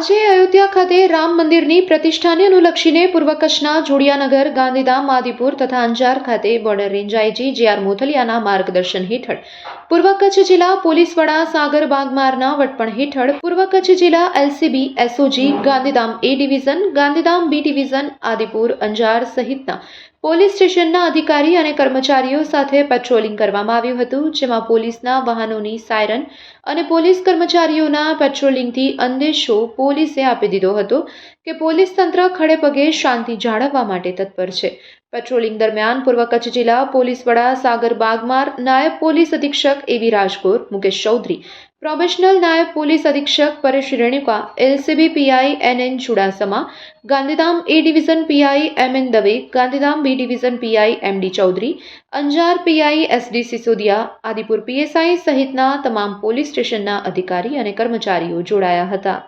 આજે અયોધ્યા ખાતે રામ મંદિરની પ્રતિષ્ઠાને અનુલક્ષીને પૂર્વ કચ્છના જોડિયાનગર, ગાંધીધામ, આદિપુર તથા અંજાર ખાતે border range IG J R મોથલિયાના માર્ગદર્શન હેઠળ. પૂર્વ કચ્છ જિલ્લા પોલીસ વડા સાગર બાગમારના વડપણ હેઠળ પૂર્વ કચ્છ જિલ્લા LCB, SOG, Gandhidham A division, Gandhidham B division, Adipur, Anjar સહિતના પોલીસ સ્ટેશનના અધિકારી અને કર્મચારીઓ સાથે પેટ્રોલિંગ કરવામાં આવ્યું હતું, જેમાં પોલીસના વાહનોની સાયરન અને પોલીસ કર્મચારીઓના પેટ્રોલિંગથી અંદેશો પોલીસે આપી દીધો હતો કે પોલીસ તંત્ર ખડેપગે શાંતિ જાળવવા માટે તત્પર છે. પેટ્રોલિંગ દરમિયાન પૂર્વ કચ્છ જિલ્લા પોલીસ વડા સાગર બાગમાર, નાયબ પોલીસ અધિક્ષક A V Rajgor Mukesh Chaudhari probational નાયબ પોલીસ અધિક્ષક Paresh Renuka, LCB PI N N Chudasama, Gandhidham A division PI M N Dave, Gandhidham B division PI M D Chaudhary, Anjar PI S D Sisodiya, Adipur PSI સહિતના તમામ police સ્ટેશનના અધિકારી અને કર્મચારીઓ જોડાયા હતા.